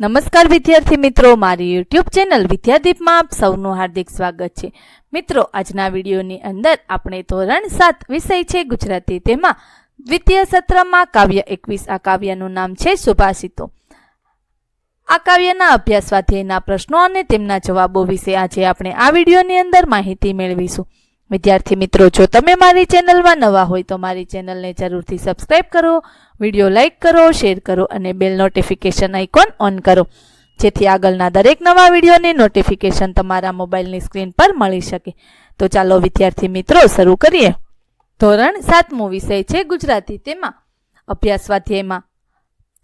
નમસ્કાર વિદ્યાર્થી મિત્રો, મારી યુટ્યુબ ચેનલ વિદ્યાદીપમાં આપ સૌનું હાર્દિક સ્વાગત છે. મિત્રો, આજના વિડીયોની અંદર આપણે ધોરણ સાત વિષય છે ગુજરાતી. તેમાં દ્વિતીય સત્રમાં કાવ્ય એકવીસ, આ કાવ્યનું નામ છે સુભાષિતો. આ કાવ્યના અભ્યાસ સ્વાધ્યાયના પ્રશ્નો અને તેમના જવાબો વિશે આજે આપણે આ વિડીયોની અંદર માહિતી મેળવીશું. વિદ્યાર્થી મિત્રો, જો તમે મારી ચેનલમાં નવા હોય તો મારી ચેનલને જરૂરથી સબસ્ક્રાઇબ કરો, વીડિયો લાઇક કરો, શેર કરો અને બેલ નોટિફિકેશન આઇકોન ઓન કરો. જેથી આગળના દરેક નવા વિડીયોની નોટિફિકેશન તમારા મોબાઈલની સ્ક્રીન પર મળી શકે. તો ચાલો વિદ્યાર્થી મિત્રો, શરૂ કરીએ. ધોરણ સાતમો વિષય છે ગુજરાતી તેમાં. અભ્યાસ સ્વાધ્યાયમાં.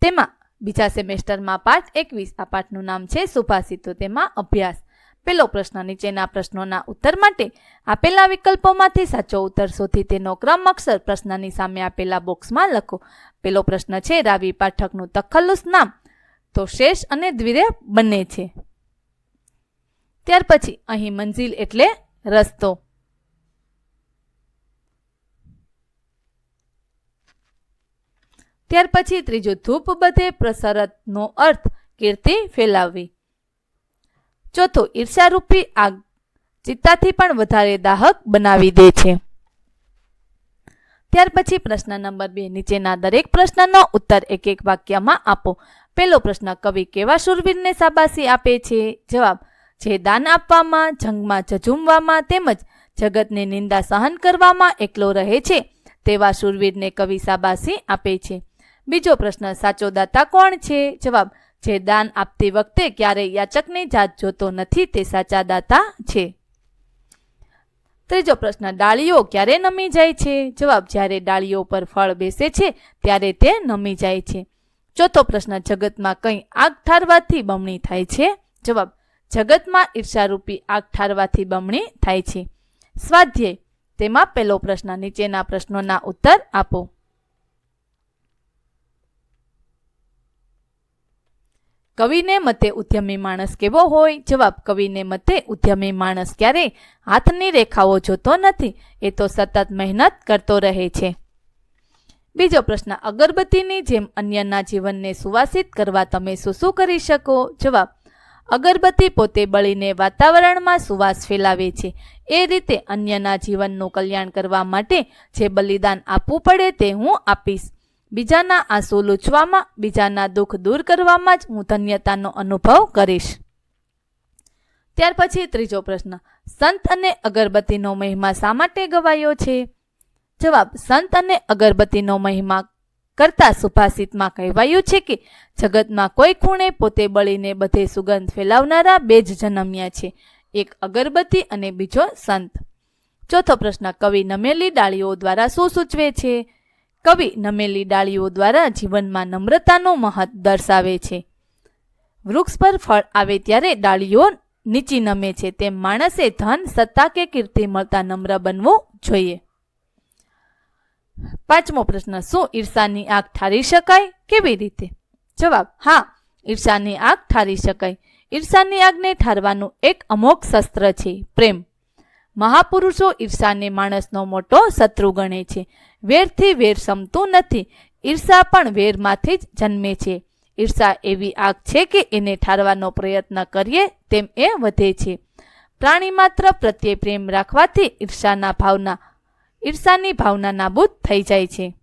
તેમાં બીજા સેમેસ્ટરમાં પાઠ એકવીસ. આ પાઠનું નામ છે સુભાષિતો. તેમાં અભ્યાસ. પેલો પ્રશ્ન નીચેના પ્રશ્નોના ઉત્તર માટે આપેલા વિકલ્પોમાંથી સાચો ઉત્તર શોધી તેનો ક્રમ અક્ષર પ્રશ્નની સામે આપેલા બોક્સમાં લખો. પેલો પ્રશ્ન છે, રાવી પાઠકનું તખલ્લુસ નામ તો શેષ અને દ્વિરે બંને છે. ત્યાર પછી અહીં મંજિલ એટલે રસ્તો. ત્યાર પછી ત્રીજું ધૂપ બધે પ્રસરતનો અર્થ કીર્તિ ફેલાવવી. ચોથું ઈર્ષારૂપી આગ, ચિત્તાથી પણ વધારે દાહક બનાવી દે છે. ત્યાર પછી પ્રશ્ન નંબર બે, નીચેના દરેક પ્રશ્નનો ઉત્તર એક એક વાક્યમાં આપો. પહેલો પ્રશ્ન, કવિ કેવા શૂરવીરને શાબાશી આપે છે? જવાબ, જે દાન આપવામાં, જંગમાં જજુમવામાં તેમજ જગતની નિંદા સહન કરવામાં એકલો રહે છે, તેવા શૂરવીરને કવિ શાબાશી આપે છે. બીજો પ્રશ્ન, સાચો દાતા કોણ છે? જવાબ જે દાન આપતી વખતે ક્યારેય યાચકની જાત જોતો નથી તે સાચા દાતા છે. ત્રીજો પ્રશ્ન, ડાળીઓ ક્યારે નમી જાય છે? જવાબ, જ્યારે ડાળીઓ પર ફળ બેસે છે, ત્યારે તે નમી જાય છે. ચોથો પ્રશ્ન, જગતમાં કંઈ આગ ઠારવાથી બમણી થાય છે? જવાબ, જગતમાં ઈર્ષારૂપી આગ ઠારવાથી બમણી થાય છે. સ્વાધ્યાય, તેમાં પહેલો પ્રશ્ન, નીચેના પ્રશ્નોના ઉત્તર આપો. કવિને મતે ઉદ્યમી માણસ કેવો હોય? જવાબ, કવિને મતે ઉદ્યમી માણસ ક્યારે હાથની રેખાઓ જોતો નથી, એ તો સતત મહેનત કરતો રહે છે. બીજો પ્રશ્ન, અગરબત્તીની જેમ અન્યના જીવનને સુવાસિત કરવા તમે શું શું કરી શકો? જવાબ, અગરબત્તી પોતે બળીને વાતાવરણમાં સુવાસ ફેલાવે છે. એ રીતે અન્યના જીવનનું કલ્યાણ કરવા માટે જે બલિદાન આપવું પડે તે હું આપીશ. બીજાના આંસુ લૂછવામાં બીજાના દુઃખ દૂર કરવામાં જ હું ધન્યતાનો અનુભવ કરીશ. ત્યાર પછી ત્રીજો પ્રશ્ન, સંત અને અગરબત્તીનો મહિમા શા માટે ગવાયો છે? જવાબ, સંત અને અગરબત્તીનો મહિમા કરતા સુભાષિતમાં કહેવાયું છે કે, જગતમાં કોઈ ખૂણે પોતે બળીને બધે સુગંધ ફેલાવનારા બે જ જન્મ્યા છે, એક અગરબત્તી અને બીજો સંત. ચોથો પ્રશ્ન, કવિ નમેલી ડાળીઓ દ્વારા શું સૂચવે છે? કવિ નમેલી ડાળીઓ દ્વારા જીવનમાં નમ્રતાનો મહત્વ દર્શાવે છે. વૃક્ષ પર ફળ આવે ત્યારે ડાળીઓ નીચી નમે છે. તેમ માણસે ધન, સત્તા કે કીર્તિ મળતા નમ્ર બનવું જોઈએ. પાંચમો પ્રશ્ન, શું ઈર્ષાની આગ ઠારી શકાય? કેવી રીતે? જવાબ, હા, ઈર્ષાની આગ ઠારી શકાય. ઈર્ષાની આગને ઠારવાનું એક અમોઘ શસ્ત્ર છે, પ્રેમ. મહાપુરુષો ઈર્ષાને માણસનો મોટો શત્રુ ગણે છે. વેરથી વેર સમતું નથી. ઈર્ષા પણ વેરમાંથી જ જન્મે છે. ઈર્ષા એવી આગ છે કે એને ઠારવાનો પ્રયત્ન કરીએ તેમ એ વધે છે. પ્રાણી માત્ર પ્રત્યે પ્રેમ રાખવાથી ઈર્ષાના ભાવના, ઈર્ષાની ભાવના નાબૂદ થઈ જાય છે.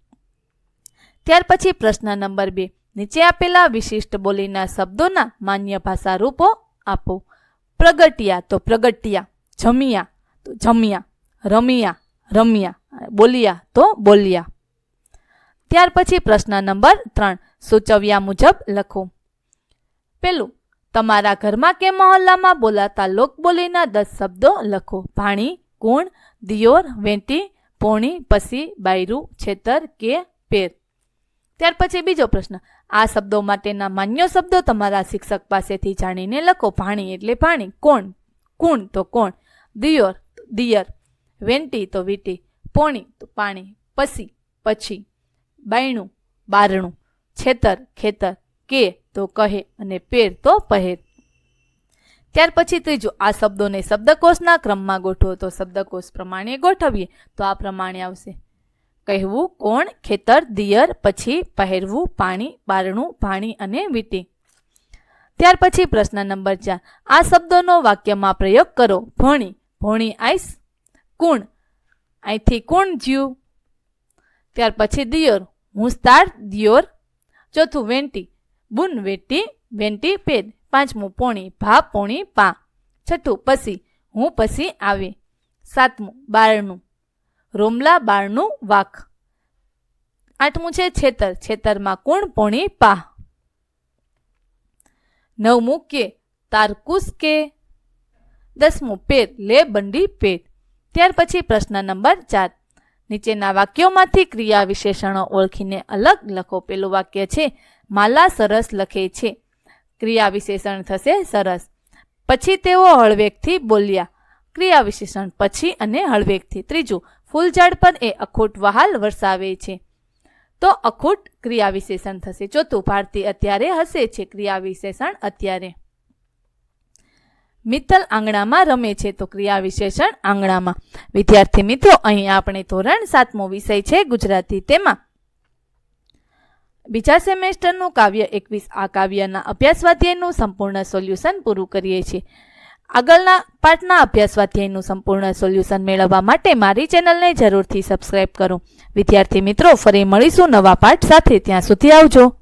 ત્યાર પછી પ્રશ્ન નંબર બે. નીચે આપેલા વિશિષ્ટ બોલીના શબ્દોના માન્ય ભાષા રૂપો આપો. પ્રગટિયા તો પ્રગટિયા, જમિયા તો જમ્યા, રમ્યા રમ્યા, બોલ્યા તો બોલ્યા. ત્યાર પછી પ્રશ્ન નંબર ત્રણ, સૂચવ્યા મુજબ લખો. પેલું, તમારા ઘરમાં કે મહોલ્લામાં બોલાતા લોકબોલીના દસ શબ્દો લખો. ભાણી, કુણ, દિયોર, વેંટી, પોણી, પસી, બાયરું, છેતર કે પેર. ત્યાર પછી બીજો પ્રશ્ન, આ શબ્દો માટેના માન્ય શબ્દો તમારા શિક્ષક પાસેથી જાણીને લખો. ભાણી એટલે ભાણી, કોણ, કુણ તો કોણ, દિયોર દિયર, વેંટી તો વીટી, પોણી તો પાણી, પસી પછી બાયણું, બારણું, છેતર, ખેતર, કે તો કહે અને પેર તો પહેર. ત્યાર પછી ત્રીજું, આ શબ્દોને શબ્દકોશના ક્રમમાં ગોઠવો. તો શબ્દકોશ પ્રમાણે ગોઠવીએ, તો આ પ્રમાણે આવશે. કહેવું કોણ, ખેતર, દિયર, પછી પહેરવું, પાણી, બારણું, ભાણી અને વીટી. ત્યાર પછી પ્રશ્ન નંબર ચાર. આ શબ્દોનો વાક્યમાં પ્રયોગ કરો. ભણી ભણી આઈસ, કુણ? અહીંથી કુણ જ્યું ત્યાર પછી દિયોર, હું સ્ટાર દિયોર. ચોથું વેંટી, બુન વેટી, વેંટી પેડ પાંચમું પોણી, ભા પોણી, પા. છઠ્ઠું પછી હું પછી આવે. સાતમું, બારણું. રોમલા બારનું વાક આઠમું છે છેતર, છેતરમાં કોણ પોણી, પા. નવમું કે, તારકુસ કે. દસમું પેટ લે, બંડી પેટ ત્યાર પછી પ્રશ્ન નંબર ચાર. નીચેના વાક્યોમાંથી ક્રિયા વિશેષણો ઓળખીને અલગ લખો. પેલું વાક્ય છે, માલા સરસ લખે છે. ક્રિયા વિશેષણ થશે, સરસ. પછી તેઓ હળવેકથી બોલ્યા. ક્રિયા વિશેષણ પછી અને હળવેકથી ત્રીજું, ફૂલઝાડ પર એ અખૂટ વહાલ વરસાવે છે. તો અખૂટ ક્રિયા વિશેષણ થશે. ચોથું, ભારતી અત્યારે હસે છે. ક્રિયા વિશેષણ અત્યારે. મિત્તલ આંગણામાં રમે છે તો ક્રિયા વિશેષણ આંગણામાં. વિદ્યાર્થી મિત્રો, અહીં આપણે ધોરણ સાતમો વિષય છે ગુજરાતી તેમાં. બીજા સેમેસ્ટરનું કાવ્ય એકવીસ, આ કાવ્યના અભ્યાસ સ્વાધ્યાયનું સંપૂર્ણ સોલ્યુશન પૂરું કરીએ છીએ. આગળના પાઠના અભ્યાસ સંપૂર્ણ સોલ્યુશન મેળવવા માટે મારી ચેનલને જરૂરથી સબસ્ક્રાઇબ કરો. વિદ્યાર્થી મિત્રો, ફરી મળીશું નવા પાઠ સાથે. ત્યાં સુધી આવજો.